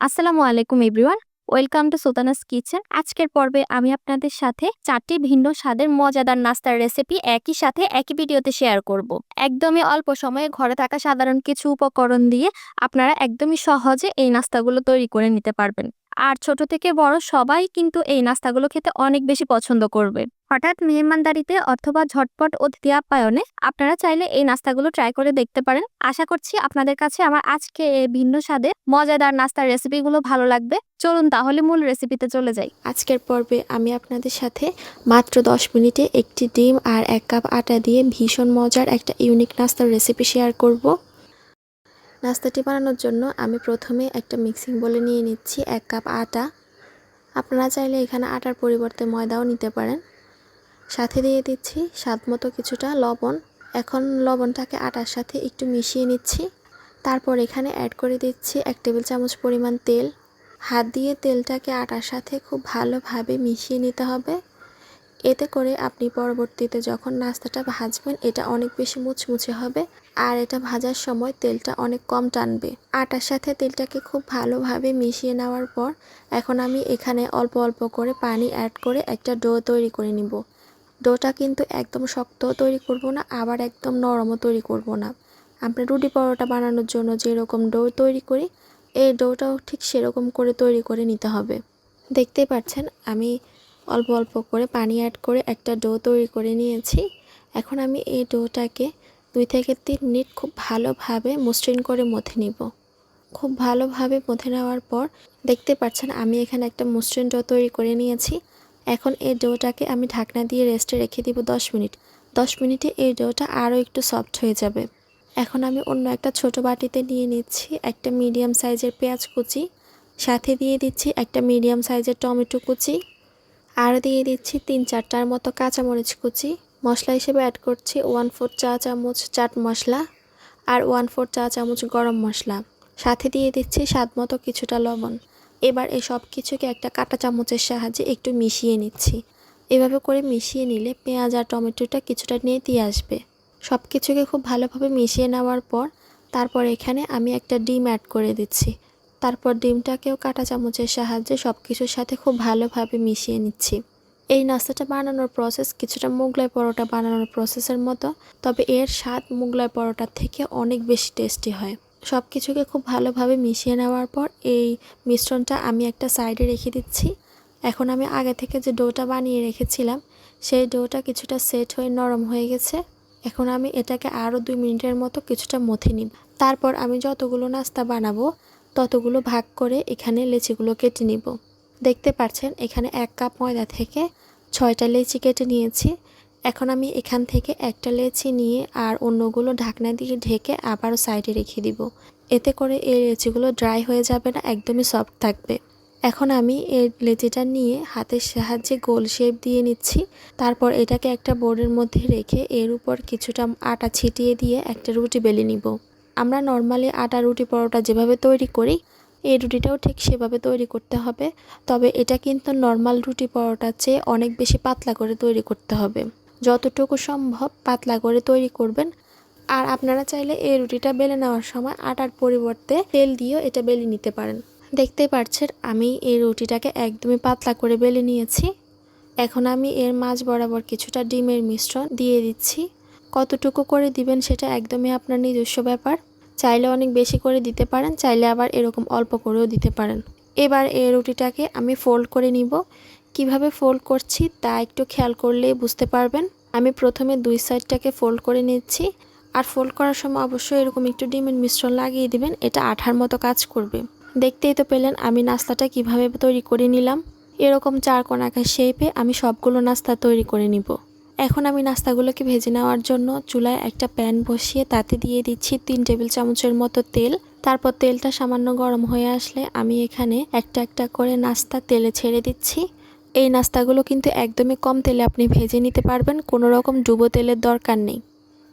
আসসালামু আলাইকুম everyone, welcome to Sutana's kitchen. আজকের পর্বে আমি আপনাদের সাথে চারটি ভিন্ন স্বাদের মজাদার নাস্তার রেসিপি একই সাথে একই ভিডিওতে শেয়ার করব। একদমই অল্প সময়ে ঘরে থাকা সাধারণ কিছু উপকরণ দিয়ে আপনারা একদমই সহজে এই নাস্তাগুলো তৈরি করে নিতে পারবেন। আর ছোট থেকে বড় সবাই কিন্তু এই নাস্তাগুলো খেতে অনেক বেশি পছন্দ করবে। হঠাৎ মেহমানদারিতে অথবা ঝটপট অতিথি আপ্যায়নে আপনারা চাইলে এই নাস্তাগুলো ট্রাই করে দেখতে পারেন। আশা করছি আপনাদের কাছে আমার আজকে এই ভিন্ন স্বাদে মজাদার নাস্তার রেসিপিগুলো ভালো লাগবে। চলুন তাহলে মূল রেসিপিতে চলে যাই। আজকের পর্বে আমি আপনাদের সাথে মাত্র 10 মিনিটে একটি ডিম আর এক কাপ আটা দিয়ে ভীষণ মজার একটা ইউনিক নাস্তার রেসিপি শেয়ার করব। নাস্তাটি বানানোর জন্য আমি প্রথমে একটা মিক্সিং বলে নিয়ে নিচ্ছি এক কাপ আটা। আপনারা চাইলে এখানে আটার পরিবর্তে ময়দাও নিতে পারেন। সাথে দিয়ে দিচ্ছি স্বাদ মতো কিছুটা লবণ। এখন লবণটাকে আটার সাথে একটু মিশিয়ে নিচ্ছি। তারপর এখানে অ্যাড করে দিচ্ছি এক টেবিল চামচ পরিমাণ তেল। হাত দিয়ে তেলটাকে আটার সাথে খুব ভালোভাবে মিশিয়ে নিতে হবে। এতে করে আপনি পরবর্তীতে যখন নাস্তাটা ভাজবেন, এটা অনেক বেশি মুচমুচে হবে আর এটা ভাজার সময় তেলটা অনেক কম টানবে। আটার সাথে তেলটাকে খুব ভালোভাবে মিশিয়ে নেওয়ার পর, এখন আমি এখানে অল্প অল্প করে পানি অ্যাড করে একটা ডো তৈরি করে নিব। ডোটা কিন্তু একদম শক্ত তৈরি করব না, আবার একদম নরমও তৈরি করব না। আমরা রুটি পরোটা বানানোর জন্য যেরকম ডো তৈরি করি, এই ডোটাও ঠিক সেরকম করে তৈরি করে নিতে হবে। দেখতেই পাচ্ছেন, আমি অল্প অল্প করে পানি অ্যাড করে একটা ডো তৈরি করে নিয়েছি। এখন আমি এই ডোটাকে দুই থেকে তিন মিনিট খুব ভালোভাবে মসৃণ করে মথে নিব। খুব ভালোভাবে মথে নেওয়ার পর দেখতে পাচ্ছেন, আমি এখানে একটা মসৃণ ডো তৈরি করে নিয়েছি। এখন এই ডোটাকে আমি ঢাকনা দিয়ে রেস্টে রেখে দিব দশ মিনিট। দশ মিনিটে এই ডোটা আরও একটু সফট হয়ে যাবে। এখন আমি অন্য একটা ছোট বাটিতে নিয়ে নিচ্ছি একটা মিডিয়াম সাইজের পেঁয়াজ কুচি, সাথে দিয়ে দিচ্ছি একটা মিডিয়াম সাইজের টমেটো কুচি, আর দিয়ে দিচ্ছি তিন চারটার মতো কাঁচামরিচ কুচি। মশলা হিসেবে অ্যাড করছি ওয়ান ফোর চা চামচ চাট মশলা আর ওয়ান ফোর চা চামচ গরম মশলা। সাথে দিয়ে দিচ্ছি স্বাদ মতো কিছুটা লবণ। এবার এই সব কিছুকে একটা কাঁটা চামচের সাহায্যে একটু মিশিয়ে নিচ্ছি। এভাবে করে মিশিয়ে নিলে পেঁয়াজ আর টমেটোটা কিছুটা নিয়ে দিয়ে আসবে। সব কিছুকে খুব ভালোভাবে মিশিয়ে নেওয়ার পর তারপর এখানে আমি একটা ডিম অ্যাড করে দিচ্ছি। তারপর ডিমটাকেও কাঁটা চামচের সাহায্যে সব কিছুর সাথে খুব ভালোভাবে মিশিয়ে নিচ্ছি। এই নাস্তাটা বানানোর প্রসেস কিছুটা মোগলাই পরোটা বানানোর প্রসেসের মতো, তবে এর স্বাদ মোগলাই পরোটার থেকে অনেক বেশি টেস্টি হয়। সব কিছুকে খুব ভালোভাবে মিশিয়ে নেওয়ার পর এই মিশ্রণটা আমি একটা সাইডে রেখে দিচ্ছি। এখন আমি আগে থেকে যে ডোটা বানিয়ে রেখেছিলাম, সেই ডোটা কিছুটা সেট হয়ে নরম হয়ে গেছে। এখন আমি এটাকে আরও দুই মিনিটের মতো কিছুটা মথে নিব। তারপর আমি যতগুলো নাস্তা বানাবো, ততগুলো ভাগ করে এখানে লেচিগুলো কেটে নিব। দেখতে পাচ্ছেন, এখানে এক কাপ ময়দা থেকে ছয়টা লেচি কেটে নিয়েছি। এখন আমি এখান থেকে একটা লেচি নিয়ে আর অন্যগুলো ঢাকনা দিয়ে ঢেকে আবারও সাইডে রেখে দিব। এতে করে এই লেচিগুলো ড্রাই হয়ে যাবে না, একদমই সফট থাকবে। এখন আমি এই লেচিটা নিয়ে হাতের সাহায্যে গোল শেপ দিয়ে নিচ্ছি। তারপর এটাকে একটা বোর্ডের মধ্যে রেখে এর উপর কিছুটা আটা ছিটিয়ে দিয়ে একটা রুটি বেলে নিব। আমরা নর্মালি আটা, রুটি, পরোটা যেভাবে তৈরি করি, এই রুটিটাও ঠিক সেভাবে তৈরি করতে হবে। তবে এটা কিন্তু নর্মাল রুটি, পরোটার চেয়ে অনেক বেশি পাতলা করে তৈরি করতে হবে। যতটুকু সম্ভব পাতলা করে তৈরি করবেন। আর আপনারা চাইলে এই রুটিটা বেলে নেওয়ার সময় আটার পরিবর্তে তেল দিয়েও এটা বেলে নিতে পারেন। দেখতে পাচ্ছেন, আমি এই রুটিটাকে একদমই পাতলা করে বেলে নিয়েছি। এখন আমি এর মাঝ বরাবর কিছুটা ডিমের মিশ্রণ দিয়ে দিচ্ছি। কতটুকু করে দিবেন সেটা একদমই আপনার নিজস্ব ব্যাপার। চাইলে অনেক বেশি করে দিতে পারেন, চাইলে আবার এরকম অল্প করেও দিতে পারেন। এবার এই রুটিটাকে আমি ফোল্ড করে নিব। কীভাবে ফোল্ড করছি তা একটু খেয়াল করলেই বুঝতে পারবেন। আমি প্রথমে দুই সাইডটাকে ফোল্ড করে নিচ্ছি। আর ফোল্ড করার সময় অবশ্যই এরকম একটু ডিমের মিশ্রণ লাগিয়ে দিবেন, এটা আঠার মতো কাজ করবে। দেখতেই তো পেলেন আমি নাস্তাটা কীভাবে তৈরি করে নিলাম। এরকম চার কোনাকার শেপে আমি সবগুলো নাস্তা তৈরি করে নিব। এখন আমি নাস্তাগুলোকে ভেজে নেওয়ার জন্য চুলায় একটা প্যান বসিয়ে তাতে দিয়ে দিচ্ছি তিন টেবিল চামচের মতো তেল। তারপর তেলটা সামান্য গরম হয়ে আসলে আমি এখানে একটা একটা করে নাস্তা তেলে ছেড়ে দিচ্ছি। এই নাস্তাগুলো কিন্তু একদমই কম তেলে আপনি ভেজে নিতে পারবেন, কোনো রকম ডুবো তেলের দরকার নেই।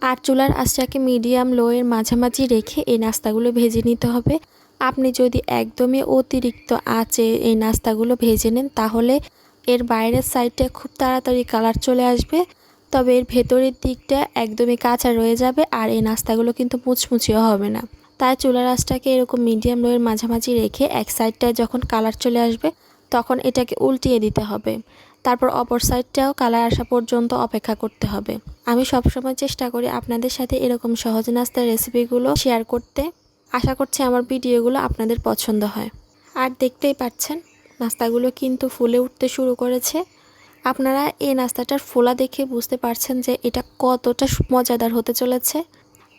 আর চুলার আঁচটাকে মিডিয়াম লোয়ের মাঝামাঝি রেখে এই নাস্তাগুলো ভেজে নিতে হবে। আপনি যদি একদমই অতিরিক্ত আঁচে এই নাস্তাগুলো ভেজে নেন, তাহলে এর বাইরের সাইডটা খুব তাড়াতাড়ি কালার চলে আসবে। তবে এর ভেতরের দিকটা একদমই কাঁচা রয়ে যাবে আর এই নাস্তাগুলো কিন্তু মুচমুচিও হবে না। তাই চুলার আঁচটাকে এরকম মিডিয়াম লোয়ের মাঝামাঝি রেখে এক সাইডটায় যখন কালার চলে আসবে তখন এটাকে উল্টিয়ে দিতে হবে। তারপর অপর সাইডটাও কালার আসা পর্যন্ত অপেক্ষা করতে হবে। আমি সবসময় চেষ্টা করি আপনাদের সাথে এরকম সহজ নাস্তার রেসিপিগুলো শেয়ার করতে। আশা করছি আমার ভিডিওগুলো আপনাদের পছন্দ হয়। আর দেখতেই পাচ্ছেন, নাস্তাগুলো কিন্তু ফুলে উঠতে শুরু করেছে। আপনারা এই নাস্তাটার ফোলা দেখে বুঝতে পারছেন যে এটা কতটা মজাদার হতে চলেছে।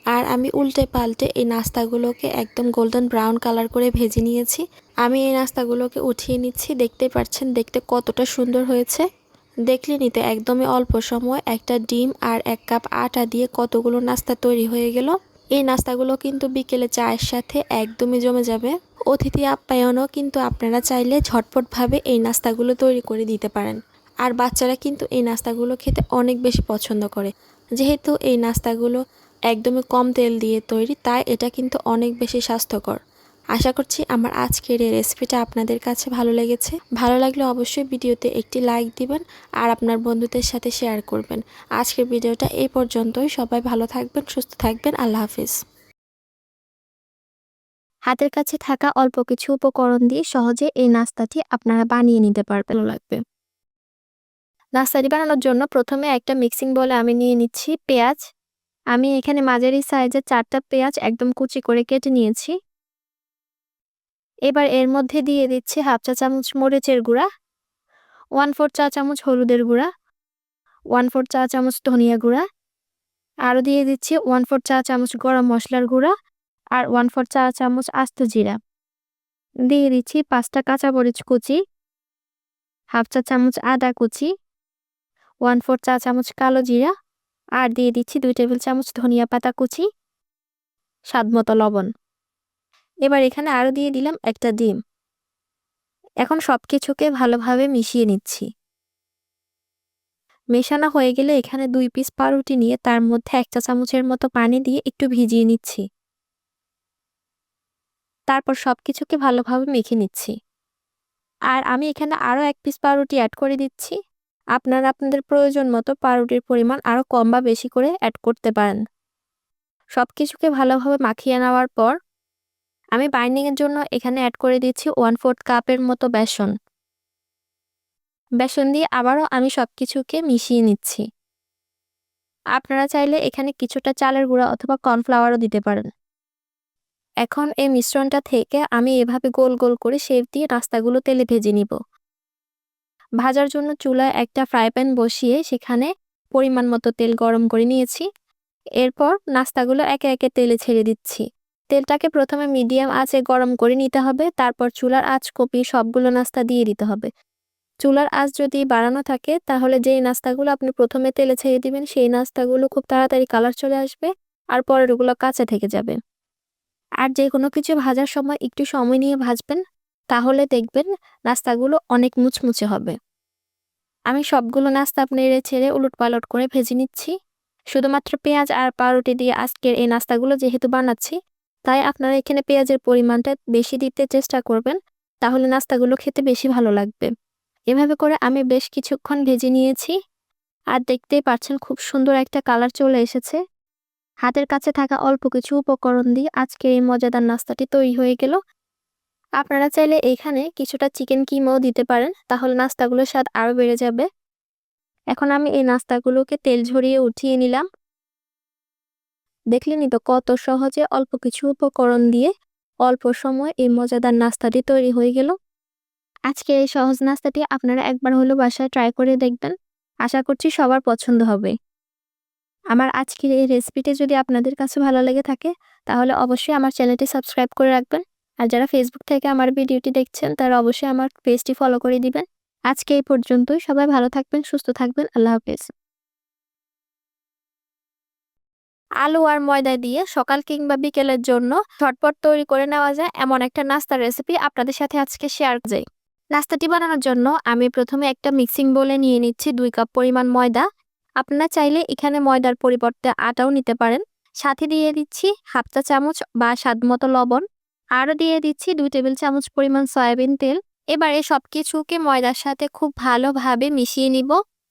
আর আমি উল্টে পাল্টে এই নাস্তাগুলোকে একদম গোল্ডেন ব্রাউন কালার করে ভেজে নিয়েছি। আমি এই নাস্তাগুলোকে উঠিয়ে নিচ্ছি। দেখতে পাচ্ছেন দেখতে কতটা সুন্দর হয়েছে। দেখলেনই তো একদমই অল্প সময়, একটা ডিম আর এক কাপ আটা দিয়ে কতগুলো নাস্তা তৈরি হয়ে গেল। এই নাস্তাগুলো কিন্তু বিকেলে চায়ের সাথে একদমই জমে যাবে। অতিথি আপ্যায়নও কিন্তু আপনারা চাইলে ঝটপটভাবে এই নাস্তাগুলো তৈরি করে দিতে পারেন। আর বাচ্চারা কিন্তু এই নাস্তাগুলো খেতে অনেক বেশি পছন্দ করে। যেহেতু এই নাস্তাগুলো একদমই কম তেল দিয়ে তৈরি, তাই এটা কিন্তু অনেক বেশি স্বাস্থ্যকর। আশা করছি আমার আজকের এই রেসিপিটা আপনাদের কাছে ভালো লেগেছে। ভালো লাগলে অবশ্যই ভিডিওতে একটি লাইক দিবেন আর আপনার বন্ধুদের সাথে শেয়ার করবেন। আজকের ভিডিওটা এই পর্যন্তই। সবাই ভালো থাকবেন সুস্থ থাকবেন। আল্লাহ হাফিজ। হাতের কাছে থাকা অল্প কিছু উপকরণ দিয়ে সহজে এই নাস্তাটি আপনারা বানিয়ে নিতে পারবেন। লাগবে। নাস্তাটি বানানোর জন্য প্রথমে একটা মিক্সিং বলে আমি নিয়ে নিচ্ছি পেঁয়াজ। আমি এখানে মাঝারি সাইজের চারটা পেঁয়াজ একদম কুচি করে কেটে নিয়েছি। এবার এর মধ্যে দিয়ে দিচ্ছি হাফ চা চামচ মরিচের গুঁড়া ওয়ান ফোর চা চামচ হলুদের গুঁড়া ওয়ান ফোর চা চামচ ধনিয়া গুঁড়া, আরও দিয়ে দিচ্ছি ওয়ান ফোর চা চামচ গরম মশলার গুঁড়া আর ওয়ান ফোর চা চামচ আস্ত জিরা। দিয়ে দিচ্ছি পাঁচটা কাঁচামরিচ কুচি, হাফ চা চামচ আদা কুচি ওয়ান ফোর চা চামচ কালো জিরা আর দিয়ে দিচ্ছি দুই টেবিল চামচ ধনিয়া পাতা কুচি স্বাদ মতো লবণ। এবার এখানে আরও দিয়ে দিলাম একটা ডিম। এখন সব কিছুকে ভালোভাবে মিশিয়ে নিচ্ছি। মেশানো হয়ে গেলে এখানে দুই পিস পাউরুটি নিয়ে তার মধ্যে এক চা চামচের মতো পানি দিয়ে একটু ভিজিয়ে নিচ্ছি। তারপর সব কিছুকে ভালোভাবে মেখে নিচ্ছি। আর আমি এখানে আরও এক পিস পাউরুটি অ্যাড করে দিচ্ছি। আপনারা আপনাদের প্রয়োজন মতো পাউরুটির পরিমাণ আরও কম বা বেশি করে অ্যাড করতে পারেন। সব কিছুকে ভালোভাবে মাখিয়ে নেওয়ার পর আমি বাইন্ডিংয়ের জন্য এখানে অ্যাড করে দিচ্ছি ওয়ান ফোর্থ কাপের মতো বেসন। বেসন দিয়ে আবারও আমি সব কিছুকে মিশিয়ে নিচ্ছি। আপনারা চাইলে এখানে কিছুটা চালের গুঁড়া অথবা কর্নফ্লাওয়ারও দিতে পারেন। এখন এই মিশ্রণটা থেকে আমি এভাবে গোল গোল করে শেপ দিয়ে নাস্তাগুলো তেলে ভেজে নিব। ভাজার জন্য চুলায় একটা ফ্রাই প্যান বসিয়ে সেখানে পরিমাণ মতো তেল গরম করে নিয়েছি। এরপর নাস্তাগুলো একে একে তেলে ছেড়ে দিচ্ছি। তেলটাকে প্রথমে মিডিয়াম আঁচে গরম করে নিতে হবে, তারপর চুলার আঁচ কপি সবগুলো নাস্তা দিয়ে দিতে হবে। চুলার আঁচ যদি বাড়ানো থাকে, তাহলে যেই নাস্তাগুলো আপনি প্রথমে তেলে ছেড়ে দিবেন, সেই নাস্তাগুলো খুব তাড়াতাড়ি কালার চলে আসবে আর পরের ওগুলো কাঁচা থেকে যাবে। আর যে কোনো কিছু ভাজার সময় একটু সময় নিয়ে ভাজবেন, তাহলে দেখবেন নাস্তাগুলো অনেক মুচমুচে হবে। আমি সবগুলো নাস্তা নেড়ে ছেড়ে উলট পালট করে ভেজে নিচ্ছি। শুধুমাত্র পেঁয়াজ আর পাউরুটি দিয়ে আজকের এই নাস্তাগুলো যেহেতু বানাচ্ছি তাই আপনারা এখানে পেঁয়াজের পরিমাণটা বেশি দিতে চেষ্টা করবেন, তাহলে নাস্তাগুলো খেতে বেশি ভালো লাগবে। এভাবে করে আমি বেশ কিছুক্ষণ ভেজে নিয়েছি, আর দেখতেই পাচ্ছেন খুব সুন্দর একটা কালার চলে এসেছে। হাতের কাছে থাকা অল্প কিছু উপকরণ দিয়ে আজকের এই মজাদার নাস্তাটি তৈরি হয়ে গেল। আপনারা চাইলে এখানে কিছুটা চিকেন কিমাও দিতে পারেন, তাহলে নাস্তাগুলোর স্বাদ আরও বেড়ে যাবে। এখন আমি এই নাস্তাগুলোকে তেল ঝরিয়ে উঠিয়ে নিলাম। দেখলেনই তো কত সহজে অল্প কিছু উপকরণ দিয়ে অল্প সময় এই মজাদার নাস্তাটি তৈরি হয়ে গেল। আজকে এই সহজ নাস্তাটি আপনারা একবার হলো বাসায় ট্রাই করে দেখবেন। আশা করছি সবার পছন্দ হবে। আমার আজকের এই রেসিপিটি যদি আপনাদের কাছে ভালো লেগে থাকে, তাহলে অবশ্যই আমার চ্যানেলটি সাবস্ক্রাইব করে রাখবেন। আর যারা ফেসবুক থেকে আমার ভিডিওটি দেখছেন, তারা অবশ্যই আমার পেজটি ফলো করে দিবেন। আজকে এই পর্যন্তই। সবাই ভালো থাকবেন, সুস্থ থাকবেন। আল্লাহ হাফেজ। আলু আর ময়দা দিয়ে সকাল কিংবা বিকেলের জন্য ঝটপট তৈরি করে নেওয়া যায় এমন একটা নাস্তার রেসিপি আপনাদের সাথে আজকে শেয়ার যাই নাস্তাটি বানানোর জন্য আমি প্রথমে একটা মিক্সিং বোলে নিয়ে নিচ্ছি দুই কাপ পরিমাণ ময়দা। আপনারা চাইলে এখানে ময়দার পরিবর্তে আটাও নিতে পারেন। সাথে দিয়ে দিচ্ছি হাফ চা চামচ বা স্বাদ মতো লবণ। আরও দিয়ে দিচ্ছি দুই টেবিল চামচ পরিমাণ সয়াবিন তেল। এবারে সব কিছুকে ময়দার সাথে খুব ভালোভাবে মিশিয়ে নিব।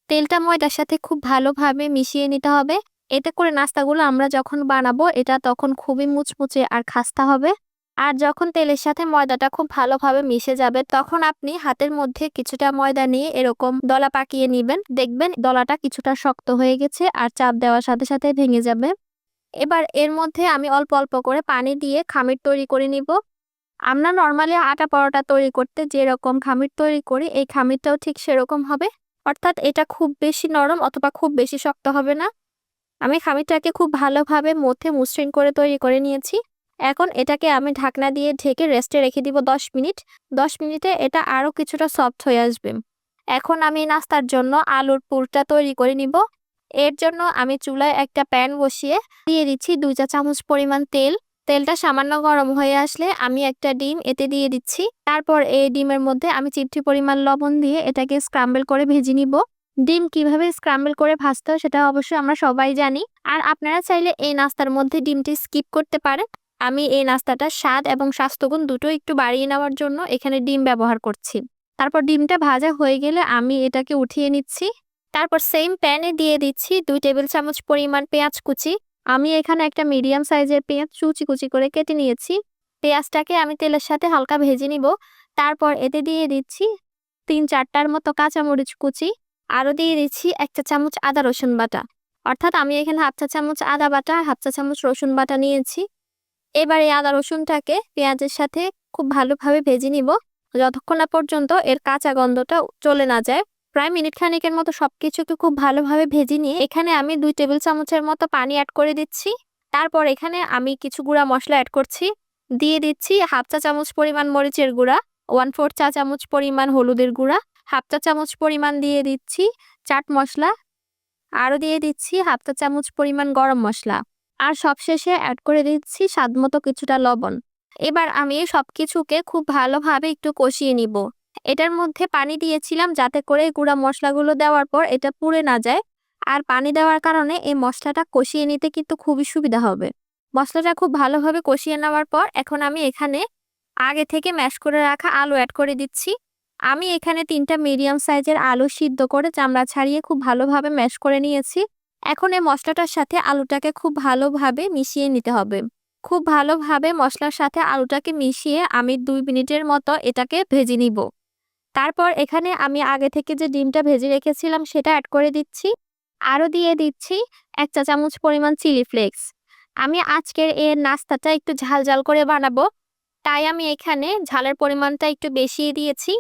তেলটা ময়দার সাথে খুব ভালোভাবে মিশিয়ে নিতে হবে। এতে করে নাস্তাগুলো আমরা যখন বানাবো, এটা তখন খুবই মুচমুচে আর খাস্তা হবে। আর যখন তেলের সাথে ময়দাটা খুব ভালোভাবে মিশে যাবে, তখন আপনি হাতের মধ্যে কিছুটা ময়দা নিয়ে এরকম দলা পাকিয়ে নেবেন। দেখবেন দলাটা কিছুটা শক্ত হয়ে গেছে আর চাপ দেওয়ার সাথে সাথে ভেঙে যাবে। এবার এর মধ্যে আমি অল্প অল্প করে পানি দিয়ে খামির তৈরি করে নিব। আমরা নর্মালি আটা পরোটা তৈরি করতে যেরকম খামির তৈরি করি, এই খামিরটাও ঠিক সেরকম হবে। অর্থাৎ এটা খুব বেশি নরম অথবা খুব বেশি শক্ত হবে না। আমি খামিরটাকে খুব ভালোভাবে মধ্যে মসৃণ করে তৈরি করে নিয়েছি। এখন এটাকে আমি ঢাকনা দিয়ে ঢেকে রেস্টে রেখে দিব দশ মিনিট। দশ মিনিটে এটা আরও কিছুটা সফট হয়ে আসবে। এখন আমি নাস্তার জন্য আলুর পুরটা তৈরি করে নিব। এর জন্য আমি চুলায় একটা প্যান বসিয়ে দিয়ে দিচ্ছি দুই চা চামচ পরিমাণ তেল। তেলটা সামান্য গরম হয়ে আসলে আমি একটা ডিম এতে দিয়ে দিচ্ছি। তারপর এই ডিমের মধ্যে আমি চিপটি পরিমাণ লবণ দিয়ে এটাকে স্ক্রাম্বল করে ভেজে নিব। ডিম কীভাবে স্ক্রাম্বল করে ভাজতে হয় সেটা অবশ্যই আমরা সবাই জানি। আর আপনারা চাইলে এই নাস্তার মধ্যে ডিমটি স্কিপ করতে পারেন। আমি এই নাস্তাটা স্বাদ এবং স্বাস্থ্যগুণ দুটো একটু বাড়িয়ে নেওয়ার জন্য এখানে ডিম ব্যবহার করছি। তারপর ডিমটা ভাজা হয়ে গেলে আমি এটাকে উঠিয়ে নিচ্ছি। তারপর সেম প্যানে দিয়ে দিচ্ছি দুই টেবিল চামচ পরিমাণ পেঁয়াজ কুচি। আমি এখানে একটা মিডিয়াম সাইজের পেঁয়াজ কুচি কুচি করে কেটে নিয়েছি। পেঁয়াজটাকে আমি তেলের সাথে হালকা ভেজে নিব। তারপর এতে দিয়ে দিচ্ছি তিন চারটার মতো কাঁচামরিচ কুচি। আরও দিয়ে দিচ্ছি একটা চামচ আদা রসুন বাটা। অর্থাৎ আমি এখানে হাফ চা চামচ আদা বাটা, হাফ চা চামচ রসুন বাটা নিয়েছি। এবার এই আদা রসুনটাকে পেঁয়াজের সাথে খুব ভালোভাবে ভেজে নিব। যতক্ষণ না পর্যন্ত এর কাঁচা গন্ধটা চলে না যায়। প্রায় মিনিট খানিকের মতো সব কিছুকে খুব ভালোভাবে ভেজে নিয়ে এখানে আমি দুই টেবিল চামচের মতো পানি অ্যাড করে দিচ্ছি। তারপর এখানে আমি কিছু গুঁড়া মশলা অ্যাড করছি। দিয়ে দিচ্ছি হাফ চা চামচ পরিমাণ মরিচের গুঁড়া, ওয়ান ফোর চা চামচ পরিমাণ হলুদের গুঁড়া হাফ চা চামচ পরিমাণ দিয়ে দিচ্ছি চাট মশলা। আরও দিয়ে দিচ্ছি হাফ চা চামচ পরিমাণ গরম মশলা। আর সবশেষে অ্যাড করে দিচ্ছি স্বাদমতো কিছুটা লবণ। এবার আমি সব কিছুকে খুব ভালোভাবে একটু কষিয়ে নিব। এটার মধ্যে পানি দিয়েছিলাম যাতে করে গুঁড়া মশলাগুলো দেওয়ার পর এটা পুড়ে না যায়। আর পানি দেওয়ার কারণে এই মশলাটা কষিয়ে নিতে কিন্তু খুবই সুবিধা হবে। মশলাটা খুব ভালোভাবে কষিয়ে নেওয়ার পর এখন আমি এখানে আগে থেকে ম্যাশ করে রাখা আলু অ্যাড করে দিচ্ছি। আমি এখানে তিনটা মিডিয়াম সাইজের আলু সিদ্ধ করে চামড়া ছাড়িয়ে খুব ভালোভাবে ম্যাশ করে নিয়েছি। এখন এই মশলাটার সাথে আলুটাকে খুব ভালোভাবে মিশিয়ে নিতে হবে। খুব ভালোভাবে মশলার সাথে আলুটাকে মিশিয়ে আমি দুই মিনিটের মতো এটাকে ভেজে নিব। তারপর এখানে আমি আগে থেকে যে ডিমটা ভেজে রেখেছিলাম সেটা অ্যাড করে দিচ্ছি। আরও দিয়ে দিচ্ছি এক চা চামচ পরিমাণ চিলি ফ্লেক্স। আমি আজকের এর নাস্তাটা একটু ঝাল ঝাল করে বানাবো। তাই আমি এখানে ঝালের পরিমাণটা একটু বেশিয়ে দিয়েছি।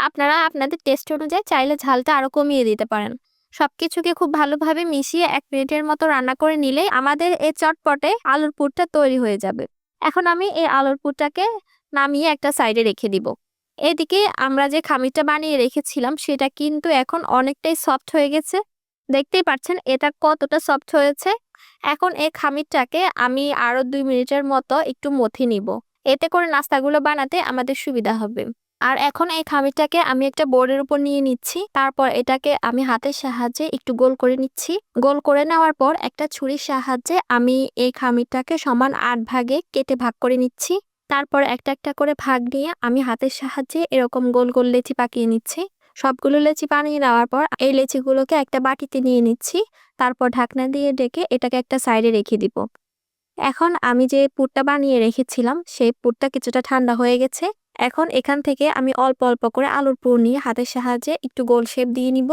আপনারা আপনাদের টেস্ট অনুযায়ী চাইলে ঝালটা আরও কমিয়ে দিতে পারেন। সব কিছুকে খুব ভালোভাবে মিশিয়ে এক মিনিটের মতো রান্না করে নিলেই আমাদের এই চটপটে আলুর পুরটা তৈরি হয়ে যাবে। এখন আমি এই আলুর পুরটাকে নামিয়ে একটা সাইডে রেখে দিব। এদিকে আমরা যে খামিরটা বানিয়ে রেখেছিলাম সেটা কিন্তু এখন অনেকটাই সফট হয়ে গেছে। দেখতেই পাচ্ছেন এটা কতটা সফট হয়েছে। এখন এই খামিরটাকে আমি আরও দুই মিনিটের মতো একটু মথি নিব। এতে করে নাস্তাগুলো বানাতে আমাদের সুবিধা হবে। আর এখন এই খামিরটাকে আমি একটা বোর্ডের উপর নিয়ে নিচ্ছি। তারপর এটাকে আমি হাতের সাহায্যে একটু গোল করে নিচ্ছি। গোল করে নেওয়ার পর একটা ছুরির সাহায্যে আমি এই খামিরটাকে সমান আট ভাগে কেটে ভাগ করে নিচ্ছি। তারপর একটা একটা করে ভাগ নিয়ে আমি হাতের সাহায্যে এরকম গোল গোল লেচি পাকিয়ে নিচ্ছি। সবগুলো লেচি বানিয়ে নেওয়ার পর এই লেচিগুলোকে একটা বাটিতে নিয়ে নিচ্ছি। তারপর ঢাকনা দিয়ে ডেকে এটাকে একটা সাইডে রেখে দিব। এখন আমি যে পুরটা বানিয়ে রেখেছিলাম, সেই পুরটা কিছুটা ঠান্ডা হয়ে গেছে। এখন এখান থেকে আমি অল্প অল্প করে আলুর পুর নিয়ে হাতের সাহায্যে একটু গোল শেপ দিয়ে নিব।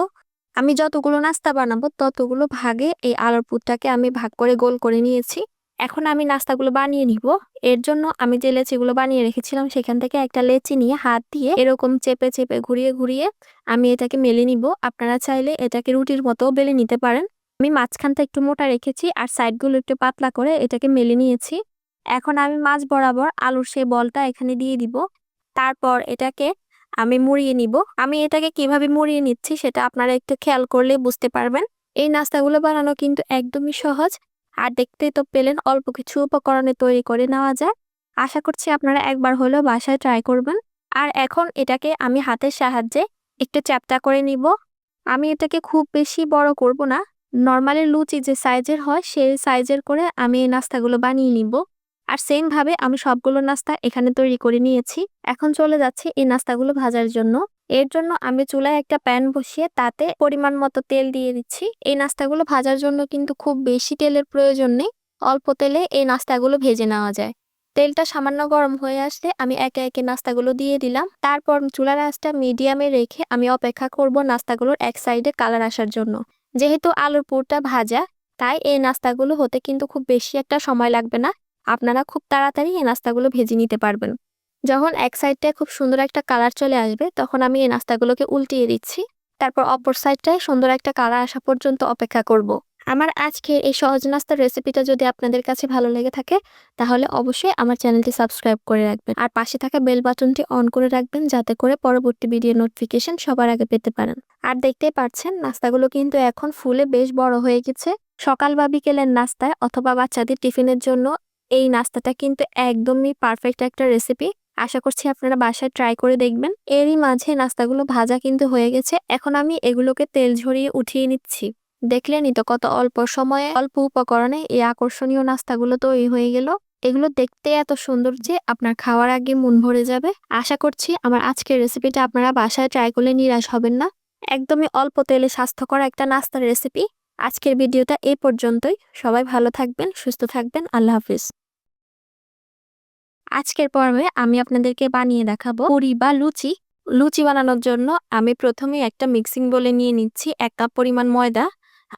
আমি যতগুলো নাস্তা বানাবো ততগুলো ভাগে এই আলুর পুরটাকে আমি ভাগ করে গোল করে নিয়েছি। এখন আমি নাস্তাগুলো বানিয়ে নিব। এর জন্য আমি যে লেচিগুলো বানিয়ে রেখেছিলাম সেখান থেকে একটা লেচি নিয়ে হাত দিয়ে এরকম চেপে চেপে ঘুরিয়ে ঘুরিয়ে আমি এটাকে মেলে নিব। আপনারা চাইলে এটাকে রুটির মতো বেলে নিতে পারেন। আমি মাঝখানটা একটু মোটা রেখেছি আর সাইডগুলো একটু পাতলা করে এটাকে মেলে নিয়েছি। এখন আমি মাছ বরাবর আলুর সেই বলটা এখানে দিয়ে দিব। তারপর এটাকে আমি মুড়িয়ে নিব। আমি এটাকে কীভাবে মুড়িয়ে নিচ্ছি সেটা আপনারা একটু খেয়াল করলে বুঝতে পারবেন। এই নাস্তাগুলো বানানো কিন্তু একদমই সহজ। আর দেখতেই তো পেলেন, অল্প কিছু উপকরণে তৈরি করে নেওয়া যায়। আশা করছি আপনারা একবার হলেও বাসায় ট্রাই করবেন। আর এখন এটাকে আমি হাতের সাহায্যে একটু চ্যাপটা করে নিব। আমি এটাকে খুব বেশি বড় করব না। নর্মালি লুচি যে সাইজের হয়, সেই সাইজের করে আমি এই নাস্তাগুলো বানিয়ে নিব। আর সেমভাবে আমি সবগুলো নাস্তা এখানে তৈরি করে নিয়েছি। এখন চলে যাচ্ছি এই নাস্তাগুলো ভাজার জন্য। এর জন্য আমি চুলায় একটা প্যান বসিয়ে তাতে পরিমাণ মতো তেল দিয়ে দিচ্ছি। এই নাস্তাগুলো ভাজার জন্য কিন্তু খুব বেশি তেলের প্রয়োজন নেই। অল্প তেলে এই নাস্তাগুলো ভেজে নেওয়া যায়। তেলটা সামান্য গরম হয়ে আসলে আমি একে একে নাস্তাগুলো দিয়ে দিলাম। তারপর চুলার আঁচটা মিডিয়ামে রেখে আমি অপেক্ষা করব নাস্তাগুলোর এক সাইডে কালার আসার জন্য। যেহেতু আলুর পুরটা ভাজা, তাই এই নাস্তাগুলো হতে কিন্তু খুব বেশি একটা সময় লাগবে না। আপনারা খুব তাড়াতাড়ি এই নাস্তাগুলো ভেজে নিতে পারবেন। যখন এক সাইডটায় খুব সুন্দর একটা কালার চলে আসবে, তখন আমি এই নাস্তাগুলোকে উল্টিয়ে দিচ্ছি। তারপর অপর সাইডটায় সুন্দর একটা কালার আসা পর্যন্ত অপেক্ষা করব। আমার আজকের এই সহজ নাস্তার রেসিপিটা যদি আপনাদের কাছে ভালো লেগে থাকে, তাহলে অবশ্যই আমার চ্যানেলটি সাবস্ক্রাইব করে রাখবেন। আর পাশে থাকা বেল বাটনটি অন করে রাখবেন, যাতে করে পরবর্তী ভিডিও নোটিফিকেশন সবার আগে পেতে পারেন। আর দেখতেই পাচ্ছেন, নাস্তাগুলো কিন্তু এখন ফুলে বেশ বড় হয়ে গেছে। সকাল বা বিকেলের নাস্তায় অথবা বাচ্চাদের টিফিনের জন্য এই নাস্তাটা কিন্তু একদমই পারফেক্ট একটা রেসিপি আশা করছি আপনারা বাসায় ট্রাই করে দেখবেন। এরই মাঝে নাস্তাগুলো ভাজা কিন্তু হয়ে গেছে। এখন আমি এগুলোকে তেল ঝরিয়ে উঠিয়ে নিচ্ছি। দেখলেনই তো কত অল্প সময়ে অল্প উপকরণে এই আকর্ষণীয় নাস্তাগুলো তৈরি হয়ে গেল। এগুলো দেখতে এত সুন্দর যে আপনার খাওয়ার আগে মন ভরে যাবে। আশা করছি আমার আজকের রেসিপিটা আপনারা বাসায় ট্রাই করলে নিরাশ হবেন না। একদমই অল্প তেলে স্বাস্থ্যকর একটা নাস্তার রেসিপি আজকের ভিডিওটা এই পর্যন্তই। সবাই ভালো থাকবেন, সুস্থ থাকবেন। আল্লাহ হাফিজ। আজকের পর্বে আমি আপনাদেরকে বানিয়ে দেখাবো পুরি বা লুচি। লুচি বানানোর জন্য আমি প্রথমে একটা মিক্সিং বলে নিয়ে নিচ্ছি এক কাপ পরিমাণ ময়দা।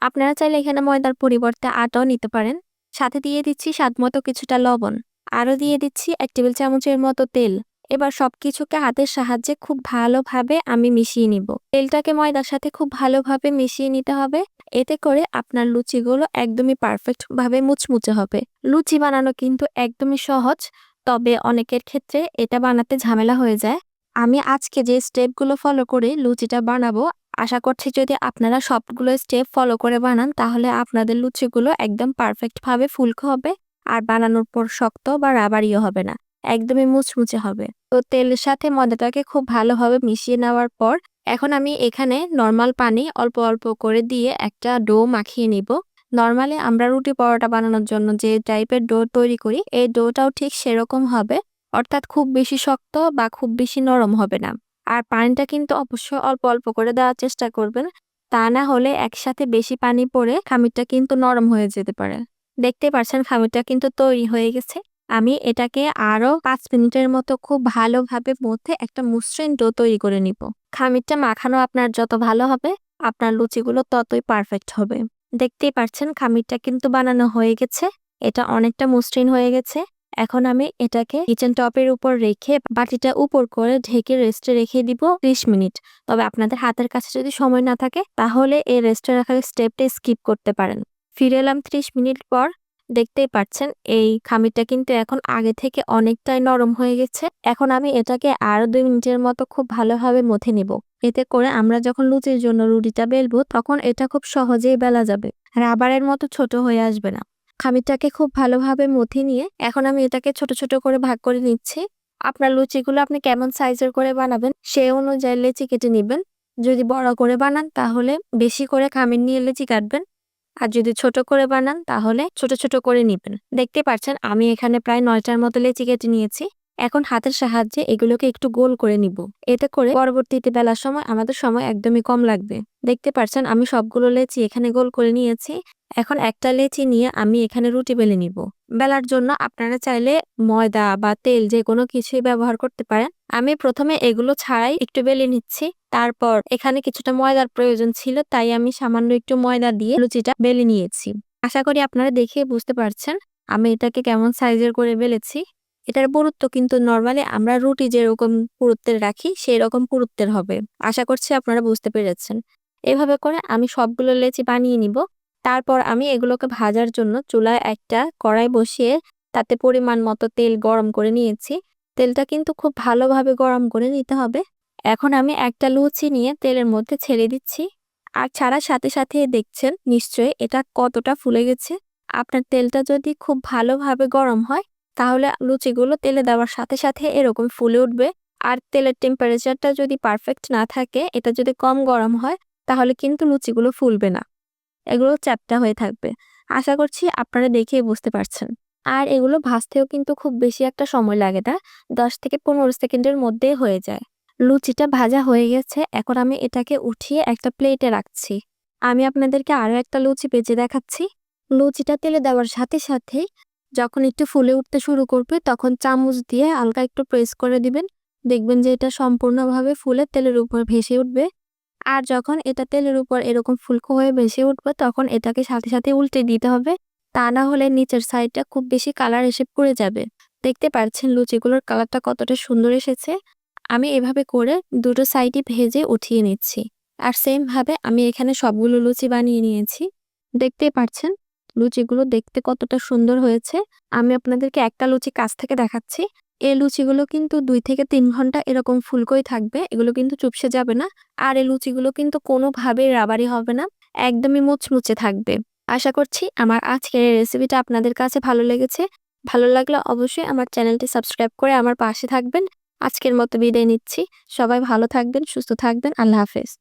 আপনারা চাইলে এখানে ময়দার পরিবর্তে আটাও নিতে পারেন। সাথে দিয়ে দিচ্ছি স্বাদ মতো কিছুটা লবণ। আরও দিয়ে দিচ্ছি এক টেবিল চামচের মতো তেল। এবার সব কিছুকে হাতের সাহায্যে খুব ভালোভাবে আমি মিশিয়ে নিব। তেলটাকে ময়দার সাথে খুব ভালোভাবে মিশিয়ে নিতে হবে। এতে করে আপনার লুচিগুলো একদমই পারফেক্ট ভাবে মুচমুচে হবে। লুচি বানানো কিন্তু একদমই সহজ, তবে অনেকের ক্ষেত্রে এটা বানাতে ঝামেলা হয়ে যায়। আমি আজকে যে স্টেপগুলো ফলো করে লুচিটা বানাবো, আশা করছি যদি আপনারা সবগুলো স্টেপ ফলো করে বানান, তাহলে আপনাদের লুচিগুলো একদম পারফেক্টভাবে ফুলকো হবে, আর বানানোর পর শক্ত বা রাবারিও হবে না। একদমই মুচমুচে হবে। তো তেলের সাথে ময়দাটাকে খুব ভালোভাবে মিশিয়ে নেওয়ার পর এখন আমি এখানে নর্মাল পানি অল্প অল্প করে দিয়ে একটা ডো মাখিয়ে নিব। নর্মালি আমরা রুটি পরোটা বানানোর জন্য যে টাইপের ডো তৈরি করি, এই ডোটাও ঠিক সেরকম হবে, অর্থাৎ খুব বেশি শক্ত বা খুব বেশি নরম হবে না। আর পানিটা কিন্তু অবশ্যই অল্প অল্প করে দেওয়ার চেষ্টা করবেন, তা না হলে একসাথে বেশি পানি পড়ে খামিরটা কিন্তু নরম হয়ে যেতে পারে। দেখতে পাচ্ছেন খামিরটা কিন্তু তৈরি হয়ে গেছে। আমি এটাকে আরও পাঁচ মিনিটের মতো খুব ভালোভাবে মধ্যে একটা মসৃণ ডো তৈরি করে নিব। খামিরটা মাখানো আপনার যত ভালো হবে, আপনার লুচিগুলো ততই পারফেক্ট হবে। দেখতেই পাচ্ছেন খামিরটা কিন্তু বানানো হয়ে গেছে, এটা অনেকটা মসৃণ হয়ে গেছে। এখন আমি এটাকে কিচেন টপের উপর রেখে বাটিটা উপর করে ঢেকে রেস্টে রেখে দিব ত্রিশ মিনিট। তবে আপনাদের হাতের কাছে যদি সময় না থাকে, তাহলে এই রেস্টে রাখার স্টেপটা স্কিপ করতে পারেন। ফিরে এলাম ত্রিশ মিনিট পর দেখতেই পাচ্ছেন, এই খামিরটা কিন্তু এখন আগে থেকে অনেকটাই নরম হয়ে গেছে। এখন আমি এটাকে আরও দুই মিনিটের মতো খুব ভালোভাবে মথে নিব। এতে করে আমরা যখন লুচির জন্য রুটিটা বেলবো, তখন এটা খুব সহজেই বেলা যাবে। রাবারের মতো ছোট হয়ে আসবে না। খামিরটাকে খুব ভালোভাবে মথে নিয়ে এখন আমি এটাকে ছোট ছোট করে ভাগ করে নিচ্ছি। আপনার লুচিগুলো আপনি কেমন সাইজের করে বানাবেন সে অনুযায়ী লেচি কেটে নেবেন। যদি বড় করে বানান, তাহলে বেশি করে খামির নিয়ে লেচি কাটবেন। আর যদি ছোট করে বানান, তাহলে ছোট ছোট করে নিবেন। দেখতে পাচ্ছেন, আমি এখানে প্রায় নয়টার মতো লেচি কেটে নিয়েছি। এখন হাতের সাহায্যে এগুলোকে একটু গোল করে নিব। এতে করে পরবর্তীতে বেলার সময় আমাদের সময় একদমই কম লাগবে। দেখতে পাচ্ছেন আমি সবগুলো লেচি এখানে গোল করে নিয়েছি। এখন একটা লেচি নিয়ে আমি এখানে রুটি বেলে নিব। বেলার জন্য আপনারা চাইলে ময়দা বা তেল যে কোনো কিছুই ব্যবহার করতে পারেন। আমি প্রথমে এগুলো ছাড়াই একটু বেলে নিচ্ছি। তারপর এখানে কিছুটা ময়দার প্রয়োজন ছিল, তাই আমি সামান্য একটু ময়দা দিয়ে লুচিটা বেলে নিয়েছি। আশা করি আপনারা দেখে বুঝতে পারছেন, আমি এটাকে কেমন সাইজের করে বেলেছি। এটার পুরুত্ব কিন্তু নর্মালি আমরা রুটি যেরকম পুরুত্বের রাখি সেই রকম পুরুত্বের হবে। আশা করছি আপনারা বুঝতে পেরেছেন। এভাবে করে আমি সবগুলো লেচি বানিয়ে নিব। তারপর আমি এগুলোকে ভাজার জন্য চুলায় একটা কড়াই বসিয়ে তাতে পরিমাণ মতো তেল গরম করে নিয়েছি। তেলটা কিন্তু খুব ভালোভাবে গরম করে নিতে হবে। এখন আমি একটা লুচি নিয়ে তেলের মধ্যে ছেড়ে দিচ্ছি। আর ছাড়ার সাথে সাথে দেখছেন, নিশ্চয়ই এটা কতটা ফুলে গেছে। আপনার তেলটা যদি খুব ভালোভাবে গরম হয় তাহলে লুচিগুলো তেলে দেওয়ার সাথে সাথে এরকম ফুলে উঠবে। আর তেলের টেম্পারেচারটা যদি পারফেক্ট না থাকে, এটা যদি কম গরম হয়, তাহলে কিন্তু লুচিগুলো ফুলবে না। এগুলো চ্যাপটা হয়ে থাকবে। আশা করছি আপনারা দেখেই বুঝতে পারছেন। আর এগুলো ভাজতেও কিন্তু খুব বেশি একটা সময় লাগে না, দশ থেকে পনেরো সেকেন্ডের মধ্যে হয়ে যায়। লুচিটা ভাজা হয়ে গেছে, এখন আমি এটাকে উঠিয়ে একটা প্লেটে রাখছি। আমি আপনাদেরকে আরও একটা লুচি বেজে দেখাচ্ছি। লুচিটা তেলে দেওয়ার সাথে সাথেই যখন একটু ফুলে উঠতে শুরু করবে, তখন চামচ দিয়ে হালকা একটু প্রেস করে দিবেন। দেখবেন যে এটা সম্পূর্ণভাবে ফুলে তেলের উপর ভেসে উঠবে। আর যখন এটা তেলের উপর এরকম ফুলকো হয়ে ভেসে উঠবে, তখন এটাকে সাথে সাথে উল্টে দিতে হবে। তা না হলে নিচের সাইডটা খুব বেশি কালার এসে পড়ে যাবে। দেখতে পাচ্ছেন লুচিগুলোর কালারটা কতটা সুন্দর এসেছে। আমি এভাবে করে দুটো সাইডই ভেজে উঠিয়ে নিচ্ছি। আর সেমভাবে আমি এখানে সবগুলো লুচি বানিয়ে নিয়েছি। দেখতেই পাচ্ছেন লুচিগুলো দেখতে কতটা সুন্দর হয়েছে, আমি আপনাদেরকে একটা লুচি কাছ থেকে দেখাচ্ছি। এই লুচিগুলো কিন্তু দুই থেকে তিন ঘণ্টা এরকম ফুলকোই থাকবে, এগুলো কিন্তু চুপসে যাবে না। আর এই লুচিগুলো কিন্তু কোনোভাবেই রাবারি হবে না, একদমই মুচমুচে থাকবে। আশা করছি আমার আজকের এই রেসিপিটা আপনাদের কাছে ভালো লেগেছে। ভালো লাগলে অবশ্যই আমার চ্যানেলটি সাবস্ক্রাইব করে আমার পাশে থাকবেন। আজকের মতো বিদায় নিচ্ছি। সবাই ভালো থাকবেন, সুস্থ থাকবেন। আল্লাহ হাফেজ।